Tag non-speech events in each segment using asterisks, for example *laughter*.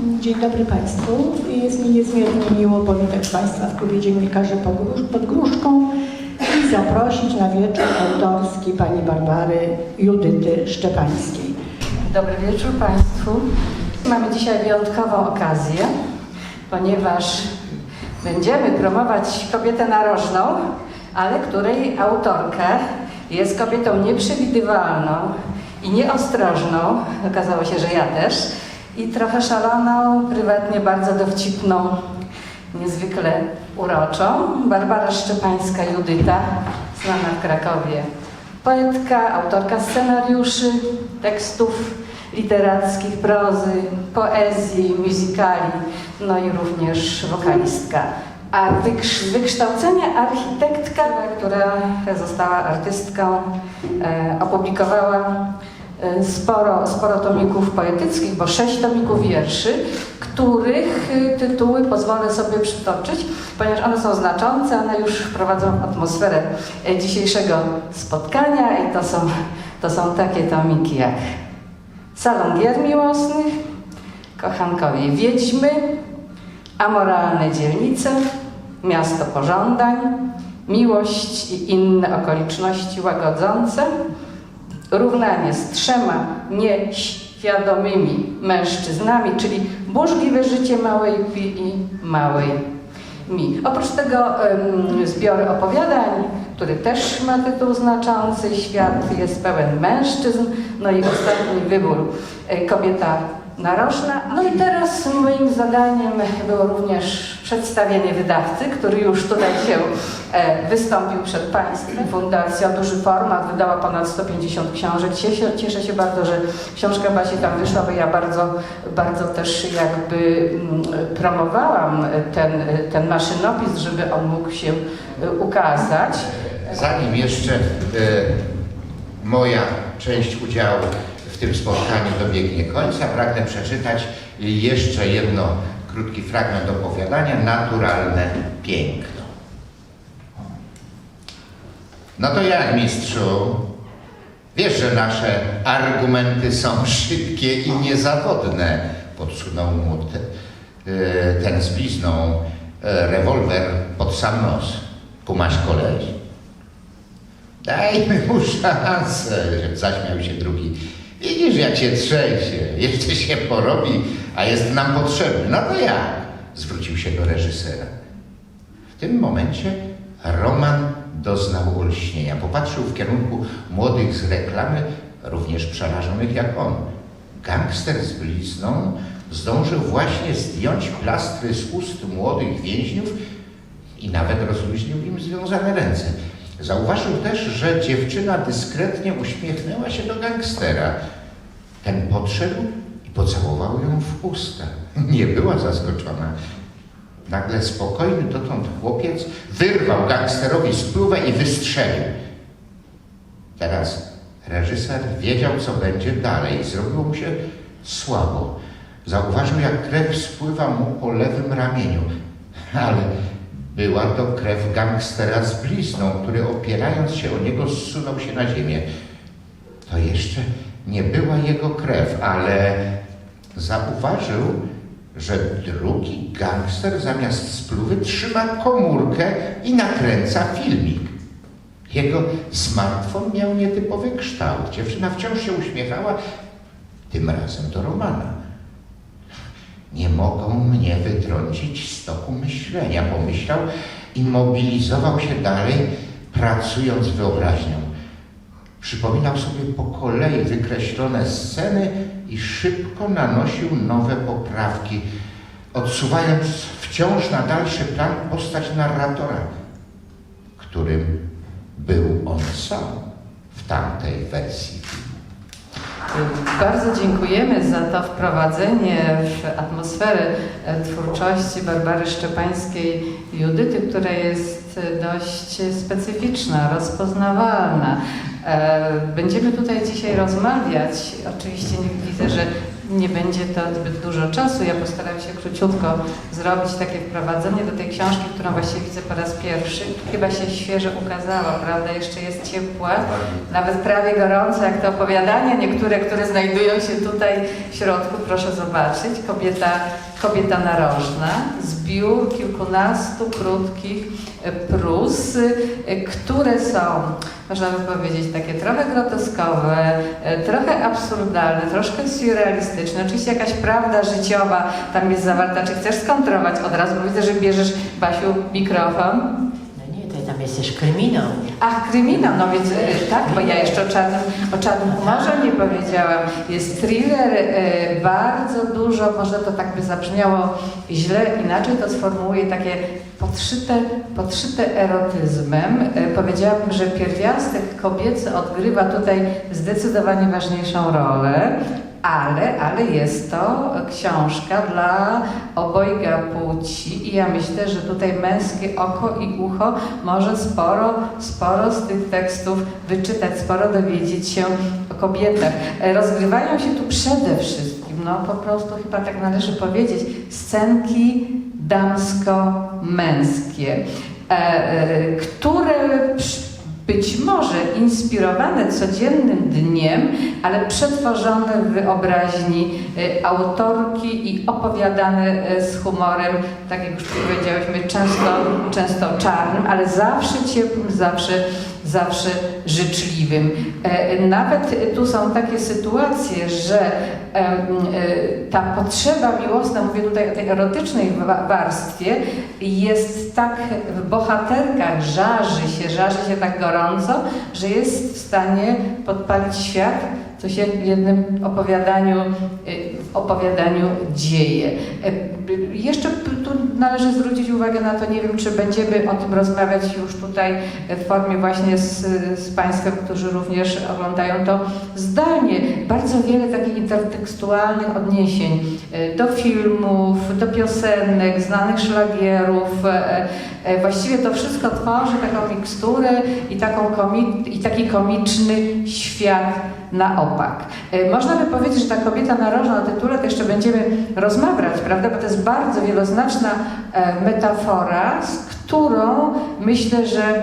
Dzień dobry Państwu. Jest mi niezmiernie miło powitać Państwa w klubie dziennikarzy pod Gruszką i zaprosić na wieczór autorski pani Barbary Judyty Szczepańskiej. Dobry wieczór Państwu. Mamy dzisiaj wyjątkową okazję, ponieważ będziemy promować kobietę narożną, ale której autorka jest kobietą nieprzewidywalną i nieostrożną. Okazało się, że ja też. I trochę szaloną, prywatnie bardzo dowcipną, niezwykle uroczą. Barbara Szczepańska Judyta, znana w Krakowie Poetka, autorka scenariuszy, tekstów literackich, prozy, poezji, muzykali, no i również wokalistka. A wykrz- wykształcenia architektka, która została artystką, e, opublikowała sporo, sporo tomików poetyckich, bo sześć tomików wierszy, których e, tytuły pozwolę sobie przytoczyć, ponieważ one są znaczące, one już wprowadzą atmosferę e, dzisiejszego spotkania i to są, to są takie tomiki jak Salon Gier Miłosnych, Kochankowie Wiedźmy, Amoralne Dzielnice, Miasto Pożądań, Miłość i inne okoliczności łagodzące, równanie z trzema nieświadomymi mężczyznami, czyli burzliwe życie małej pi i małej mi. Oprócz tego zbiory opowiadań, który też ma tytuł znaczący, świat jest pełen mężczyzn, no i ostatni wybór, e, kobieta narożna. No i teraz moim zadaniem było również przedstawienie wydawcy, który już tutaj się e, wystąpił przed Państwem. Fundacja Duży Format wydała ponad 150 książek. Cieszę, cieszę się bardzo, że książka Basi tam wyszła, bo ja bardzo, bardzo też jakby mm, promowałam ten, ten maszynopis, żeby on mógł się e, ukazać. Zanim jeszcze e, moja część udziału tym spotkaniu dobiegnie końca, pragnę przeczytać jeszcze jedno krótki fragment opowiadania Naturalne piękno. No to jak, mistrzu? Wiesz, że nasze argumenty są szybkie i niezawodne. Podsunął mu te, e, ten z blizną e, rewolwer pod sam nos. Kumaś koleś. Dajmy mu szansę, zaśmiał się drugi. Widzisz, jak się trzęsie, jeszcze się porobi, a jest nam potrzebny. No to jak? Zwrócił się do reżysera. W tym momencie Roman doznał olśnienia. Popatrzył w kierunku młodych z reklamy, również przerażonych jak on. Gangster z blizną zdążył właśnie zdjąć plastry z ust młodych więźniów i nawet rozluźnił im związane ręce. Zauważył też, że dziewczyna dyskretnie uśmiechnęła się do gangstera. Ten podszedł i pocałował ją w usta. Nie była zaskoczona. Nagle spokojny dotąd chłopiec wyrwał gangsterowi spluwę i wystrzelił. Teraz reżyser wiedział, co będzie dalej. Zrobiło mu się słabo. Zauważył, jak krew spływa mu po lewym ramieniu. Ale była to krew gangstera z blizną, który opierając się o niego zsunął się na ziemię. To jeszcze nie była jego krew, ale zauważył, że drugi gangster zamiast spluwy trzyma komórkę i nakręca filmik. Jego smartfon miał nietypowy kształt. Dziewczyna wciąż się uśmiechała, tym razem do Romana. Nie mogą mnie wytrącić z toku myślenia, pomyślał i mobilizował się dalej, pracując wyobraźnią. Przypominał sobie po kolei wykreślone sceny i szybko nanosił nowe poprawki, odsuwając wciąż na dalszy plan postać narratora, którym był on sam w tamtej wersji. Bardzo dziękujemy za to wprowadzenie w atmosferę e, twórczości Barbary Szczepańskiej Judyty, która jest e, dość specyficzna, rozpoznawalna. E, Będziemy tutaj dzisiaj rozmawiać. Oczywiście nie widzę, że nie będzie to zbyt dużo czasu. Ja postaram się króciutko zrobić takie wprowadzenie do tej książki, którą właściwie widzę po raz pierwszy. Chyba się świeżo ukazała, prawda? Jeszcze jest ciepła, nawet prawie gorąca, jak to opowiadania niektóre, które znajdują się tutaj w środku. Proszę zobaczyć. Kobieta, kobieta narożna. Zbiór kilkunastu krótkich prus, e, które są, można by powiedzieć, takie trochę groteskowe, e, trochę absurdalne, troszkę surrealistyczne. Oczywiście jakaś prawda życiowa tam jest zawarta. Czy chcesz skontrować od razu? Bo widzę, że bierzesz, Basiu, mikrofon. Nie, to tam jest też kryminał. Ach, kryminał, no więc e, tak, bo ja jeszcze o czarnym, o czarnym humorze nie powiedziałam. Jest thriller, e, bardzo dużo, może to tak by zabrzmiało źle, inaczej to sformułuję, takie podszyte, podszyte erotyzmem. E, powiedziałabym, że pierwiastek kobiecy odgrywa tutaj zdecydowanie ważniejszą rolę. Ale, ale jest to książka dla obojga płci i ja myślę, że tutaj męskie oko i ucho może sporo, sporo z tych tekstów wyczytać, sporo dowiedzieć się o kobietach. Rozgrywają się tu przede wszystkim, no po prostu chyba tak należy powiedzieć, scenki damsko-męskie, e, e, które przy- być może inspirowane codziennym dniem, ale przetworzone w wyobraźni e, autorki i opowiadane e, z humorem, tak jak już powiedziałyśmy, często, często czarnym, ale zawsze ciepłym, zawsze, zawsze życzliwym. E, Nawet tu są takie sytuacje, że e, ta potrzeba miłosna, mówię tutaj o tej erotycznej wa- warstwie, jest tak w bohaterkach, żarzy się, żarzy się tak gorąco, że jest w stanie podpalić świat, co się w jednym opowiadaniu, y, opowiadaniu dzieje. E, Jeszcze tu należy zwrócić uwagę na to, nie wiem, czy będziemy o tym rozmawiać już tutaj w formie właśnie z, z Państwem, którzy również oglądają to zdalnie. Bardzo wiele takich intertekstualnych odniesień e, do filmów, do piosenek, znanych szlagierów. Właściwie to wszystko tworzy taką miksturę i, taką komi- i taki komiczny świat na opak. E, Można by powiedzieć, że ta kobieta narożna o tytule to jeszcze będziemy rozmawiać, prawda? Bo to jest bardzo wieloznaczna e, metafora, z którą myślę, że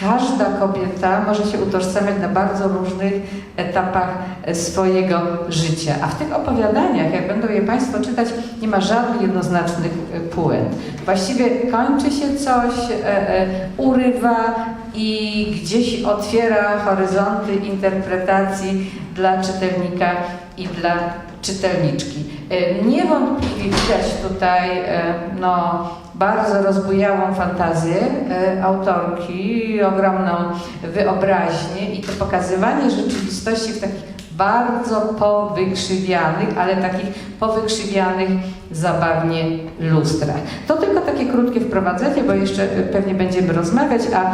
każda kobieta może się utożsamiać na bardzo różnych etapach e, swojego życia. A w tych opowiadaniach, jak będą je Państwo czytać, nie ma żadnych jednoznacznych e, puent. Właściwie kończy się coś, e, urywa i gdzieś otwiera horyzonty interpretacji dla czytelnika i dla czytelniczki. E, Niewątpliwie widać tutaj e, no, bardzo rozbujałą fantazję e, autorki, ogromną wyobraźnię i to pokazywanie rzeczywistości w takich bardzo powykrzywianych, ale takich powykrzywianych zabawnie lustrach. To tylko takie krótkie wprowadzenie, bo jeszcze pewnie będziemy rozmawiać, a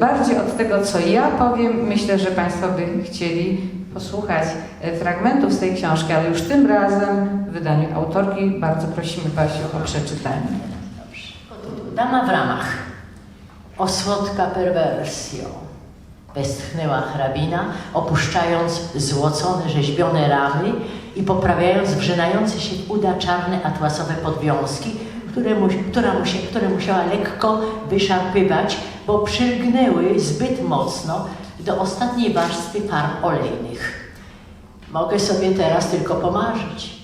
bardziej od tego, co ja powiem, myślę, że Państwo by chcieli posłuchać e, fragmentów z tej książki, ale już tym razem w wydaniu autorki bardzo prosimy Basiu o przeczytanie. Dama w ramach. O słodka perwersjo. Westchnęła hrabina, opuszczając złocone, rzeźbione ramy i poprawiając wrzynające się uda czarne atłasowe podwiązki, które, mu, która mu się, które musiała lekko wyszarpywać, bo przylgnęły zbyt mocno do ostatniej warstwy farm olejnych. Mogę sobie teraz tylko pomarzyć.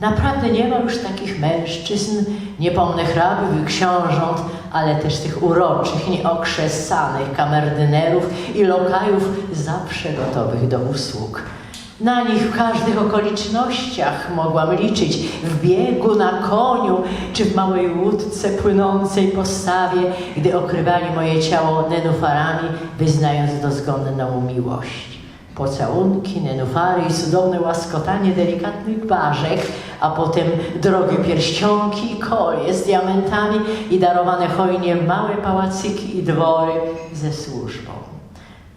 Naprawdę nie ma już takich mężczyzn, nie pomnę hrabów i książąt, ale też tych uroczych, nieokrzesanych kamerdynerów i lokajów zawsze gotowych do usług. Na nich w każdych okolicznościach mogłam liczyć, w biegu, na koniu, czy w małej łódce płynącej po stawie, gdy okrywali moje ciało nenufarami, wyznając dozgonną miłość pocałunki, nenufary i cudowne łaskotanie delikatnych ważek, a potem drogie pierścionki i kolie z diamentami i darowane hojnie małe pałacyki i dwory ze służbą.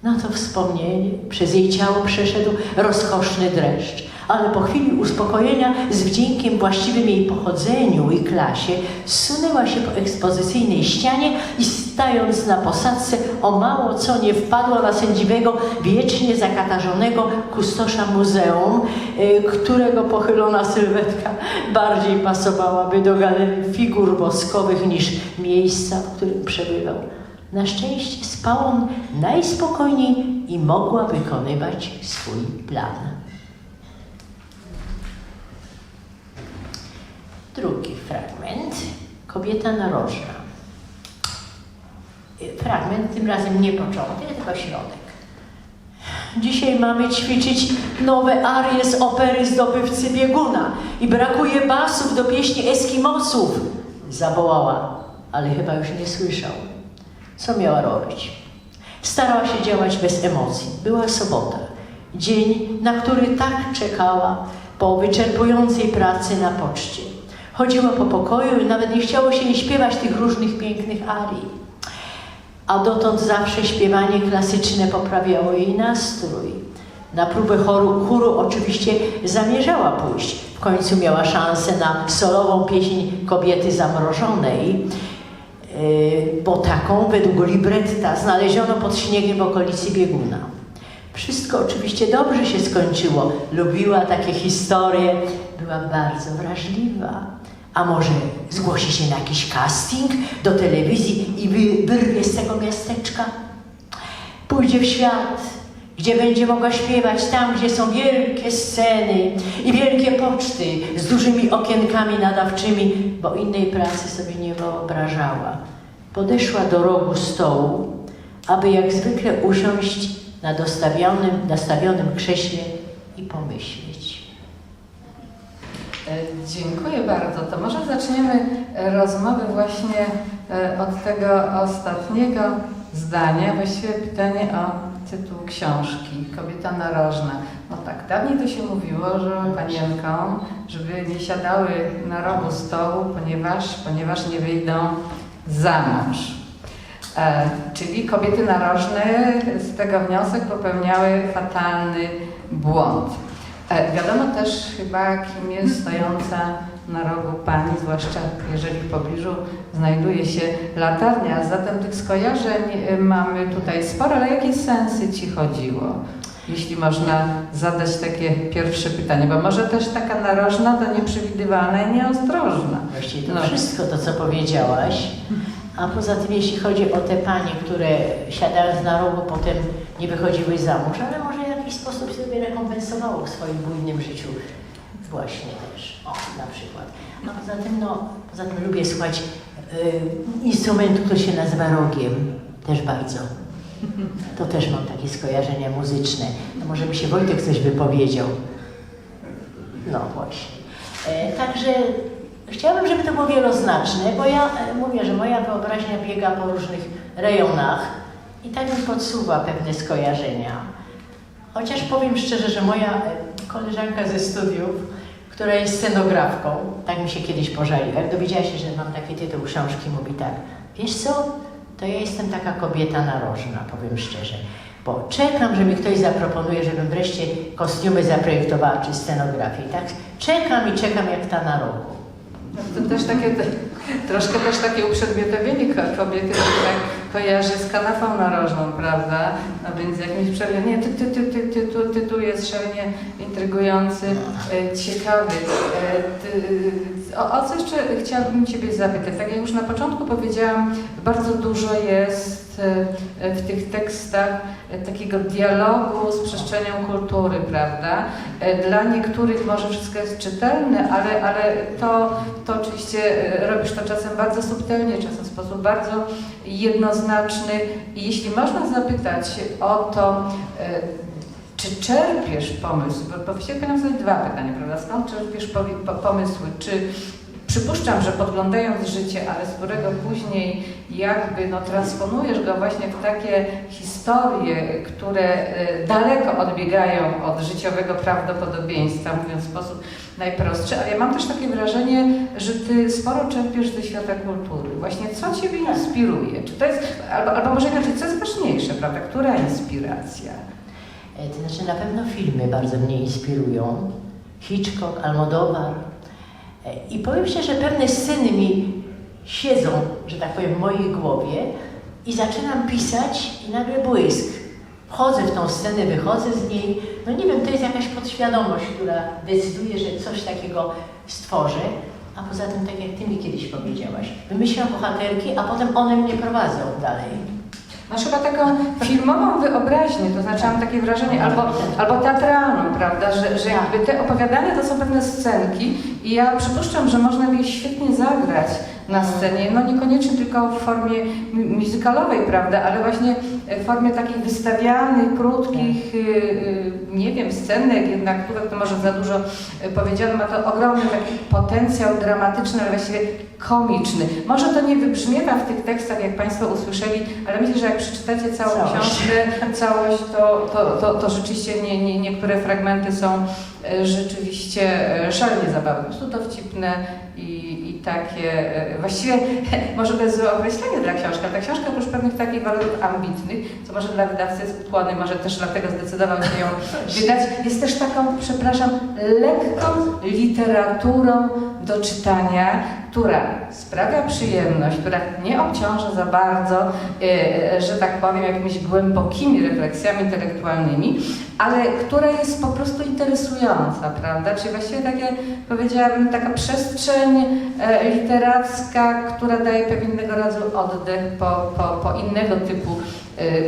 Na to wspomnienie przez jej ciało przeszedł rozkoszny dreszcz, ale po chwili uspokojenia z wdziękiem właściwym jej pochodzeniu i klasie zsunęła się po ekspozycyjnej ścianie i stając na posadzce o mało co nie wpadła na sędziwego wiecznie zakatarzonego kustosza muzeum, y, którego pochylona sylwetka bardziej pasowałaby do galerii figur woskowych niż miejsca, w którym przebywał. Na szczęście spał on najspokojniej i mogła wykonywać swój plan. Drugi fragment. Kobieta narożna. Y, Fragment, tym razem nie początek, tylko środek. Dzisiaj mamy ćwiczyć nowe arie z opery Zdobywcy Bieguna i brakuje basów do pieśni Eskimosów, zawołała, ale chyba już nie słyszał. Co miała robić? Starała się działać bez emocji. Była sobota, dzień, na który tak czekała po wyczerpującej pracy na poczcie. Chodziła po pokoju i nawet nie chciało się jej śpiewać tych różnych pięknych arii. A dotąd zawsze śpiewanie klasyczne poprawiało jej nastrój. Na próbę choru, chóru oczywiście zamierzała pójść. W końcu miała szansę na solową pieśń kobiety zamrożonej, bo taką według libretta znaleziono pod śniegiem w okolicy bieguna. Wszystko oczywiście dobrze się skończyło. Lubiła takie historie, była bardzo wrażliwa. A może zgłosi się na jakiś casting do telewizji i wy, wyrwie z tego miasteczka? Pójdzie w świat, gdzie będzie mogła śpiewać tam, gdzie są wielkie sceny i wielkie poczty z dużymi okienkami nadawczymi, bo innej pracy sobie nie wyobrażała. Podeszła do rogu stołu, aby jak zwykle usiąść na dostawionym, nastawionym krześle i pomyśleć. E, Dziękuję bardzo. To może zaczniemy e, rozmowę właśnie e, od tego ostatniego zdania, właściwie pytanie o tytuł książki Kobieta narożna. No tak, dawniej to się mówiło, że panienkom, żeby nie siadały na rogu stołu, ponieważ, ponieważ nie wyjdą za mąż. E, czyli kobiety narożne z tego wniosek popełniały fatalny błąd. E, wiadomo też chyba, kim jest stojąca na rogu pani, zwłaszcza jeżeli w pobliżu znajduje się latarnia. Zatem tych skojarzeń e, mamy tutaj sporo, ale jakie sensy Ci chodziło? Jeśli można zadać takie pierwsze pytanie, bo może też taka narożna to nieprzewidywalna i nieostrożna. Właściwie to No. wszystko to, co powiedziałaś. A poza tym, jeśli chodzi o te panie, które siadając na rogu potem nie wychodziły za mąż, ale może w jakiś sposób sobie rekompensowało w swoim bujnym życiu właśnie też. O, na przykład. A poza tym, no, poza tym lubię słuchać y, instrumentu, który się nazywa rogiem. Też bardzo. To też mam takie skojarzenia muzyczne. No może by się Wojtek coś wypowiedział. No właśnie. E, także chciałabym, żeby to było wieloznaczne, bo ja e, mówię, że moja wyobraźnia biega po różnych rejonach i tak mi podsuwa pewne skojarzenia. Chociaż powiem szczerze, że moja e, koleżanka ze studiów, która jest scenografką, tak mi się kiedyś pożaliła, jak dowiedziała się, że mam taki tytuł książki, mówi tak, wiesz co, to ja jestem taka kobieta narożna, powiem szczerze, bo czekam, że mi ktoś zaproponuje, żebym wreszcie kostiumy zaprojektowała, czy scenografię, tak? Czekam i czekam jak ta na rogu. To też takie, troszkę też takie uprzedmiotowienie ko- kobiety, tak kojarzy z kanapą narożną, prawda? No więc jakimś przerwie, nie, ty, ty, ty, ty, ty, ty, tytuł jest szalenie intrygujący, e, ciekawy. E, ty, o, o co jeszcze chciałabym Ciebie zapytać? Tak jak już na początku powiedziałam, bardzo dużo jest e, w tych tekstach e, takiego dialogu z przestrzenią kultury, prawda? E, Dla niektórych może wszystko jest czytelne, ale, ale to, to oczywiście robisz to czasem bardzo subtelnie, czasem w sposób bardzo jednoznaczny. I jeśli można zapytać o to, czy czerpiesz pomysł, bo, bo powinnam zadać dwa pytania, prawda? Skąd czerpiesz powi- po, pomysły? Czy przypuszczam, że podglądając życie, ale z którego później jakby no, transponujesz go właśnie w takie historie, które e, daleko odbiegają od życiowego prawdopodobieństwa, mówiąc w sposób najprostszy, ale ja mam też takie wrażenie, że ty sporo czerpiesz ze świata kultury. Właśnie co ciebie inspiruje? Czy to jest, albo, albo może inaczej, co jest ważniejsze, prawda? Która inspiracja? E, To znaczy na pewno filmy bardzo mnie inspirują. Hitchcock, Almodovar. E, I powiem szczerze, pewne sceny mi siedzą, że tak powiem, w mojej głowie, I zaczynam pisać i nagle błysk. Wchodzę w tą scenę, wychodzę z niej. No nie wiem, to jest jakaś podświadomość, która decyduje, że coś takiego stworzę. A poza tym, tak jak Ty mi kiedyś powiedziałaś, wymyślam bohaterki, a potem one mnie prowadzą dalej. Masz chyba taką filmową wyobraźnię, to znaczy mam takie wrażenie, albo, albo teatralną, prawda, że, że jakby te opowiadane to są pewne scenki i ja przypuszczam, że można je świetnie zagrać na scenie, no niekoniecznie tylko w formie mu- muzykalowej, prawda, ale właśnie w formie takich wystawianych, krótkich, y, y, nie wiem, scenek, jednak które to może za dużo y, powiedziane, ma to ogromny taki potencjał dramatyczny, ale właściwie komiczny. Może to nie wybrzmiewa w tych tekstach, jak Państwo usłyszeli, ale myślę, że jak przeczytacie całą Całość. książkę, *laughs* całość, to, to, to, to rzeczywiście nie, nie, niektóre fragmenty są rzeczywiście szalenie zabawne, po prostu dowcipne i, i takie, e, właściwie *laughs* może to jest złe określenie dla książki, ale ta książka oprócz pewnych takich walorów ambitnych, co może dla wydawcy jest ukłony, może też dlatego zdecydował się ją wydać, jest też taką, przepraszam, lekką literaturą do czytania, która sprawia przyjemność, która nie obciąża za bardzo, e, e, że tak powiem, jakimiś głębokimi refleksjami intelektualnymi, ale która jest po prostu interesująca, prawda? Czyli właściwie takie, powiedziałabym, taka przestrzeń e, literacka, która daje pewnego rodzaju oddech po, po, po innego typu,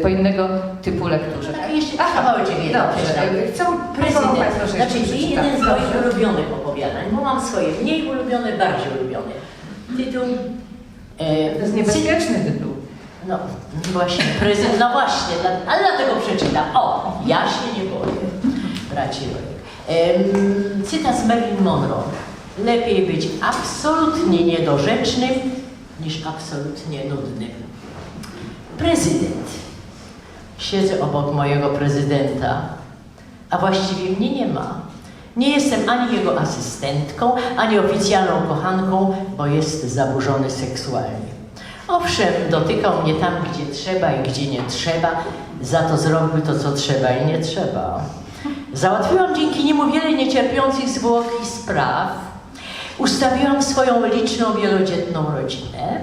po innego typu lekturze. Tak, jeszcze kawałek ciebie Dobrze, e, chcę Prezydent, Państwu, znaczy jeden z moich ulubionych opowiadań, bo mam swoje mniej ulubione, bardziej ulubione. Tytuł... E, To jest niebezpieczny tytuł. No właśnie, prezydent, no właśnie, ale dlatego przeczytam. O, ja się nie boję, bracie Jojek. Em, Cytat z Marilyn Monroe. Lepiej być absolutnie niedorzecznym, niż absolutnie nudnym. Prezydent. Siedzę obok mojego prezydenta, a właściwie mnie nie ma. Nie jestem ani jego asystentką, ani oficjalną kochanką, bo jest zaburzony seksualnie. Owszem, dotykał mnie tam, gdzie trzeba i gdzie nie trzeba, za to zrobił to, co trzeba i nie trzeba. Załatwiłam dzięki niemu wiele niecierpiących zwłok i spraw. Ustawiłam swoją liczną, wielodzietną rodzinę,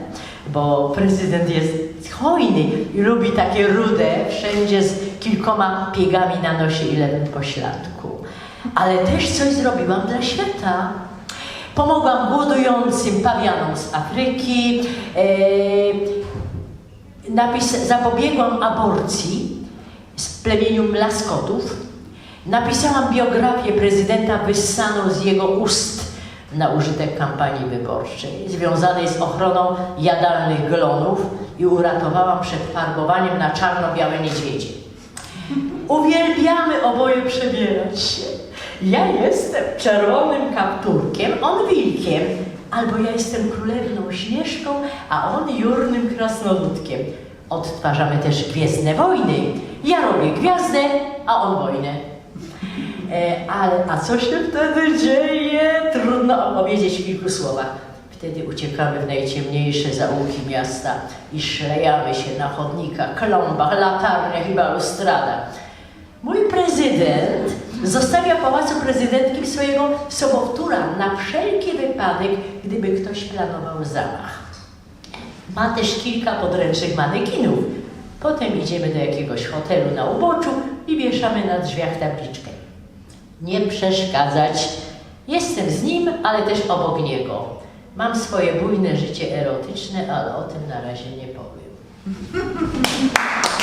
bo prezydent jest hojny lubi takie rude, wszędzie z kilkoma piegami na nosie i lewym pośladku. Ale też coś zrobiłam dla świata. Pomogłam głodującym pawianom z Afryki, e, napis, zapobiegłam aborcji z plemieniu Laskotów, napisałam biografię prezydenta wyssaną z jego ust na użytek kampanii wyborczej, związanej z ochroną jadalnych glonów i uratowałam przed farbowaniem na czarno-białe niedźwiedzie. Uwielbiamy oboje przebierać się. Ja jestem czerwonym kapturkiem, on wilkiem, albo ja jestem królewną śnieżką, a on jurnym krasnoludkiem. Odtwarzamy też Gwiezdne Wojny. Ja robię gwiazdę, a on wojnę. E, ale a co się wtedy dzieje? Trudno opowiedzieć w kilku słowach. Wtedy uciekamy w najciemniejsze zaułki miasta i szlejamy się na chodnikach, klombach, latarniach i balustradach. Mój prezydent zostawia pałacu prezydenckim swojego sobowtóra na wszelki wypadek, gdyby ktoś planował zamach. Ma też kilka podręcznych manekinów. Potem idziemy do jakiegoś hotelu na uboczu i wieszamy na drzwiach tabliczkę. Nie przeszkadzać. Jestem z nim, ale też obok niego. Mam swoje bujne życie erotyczne, ale o tym na razie nie powiem. *laughs*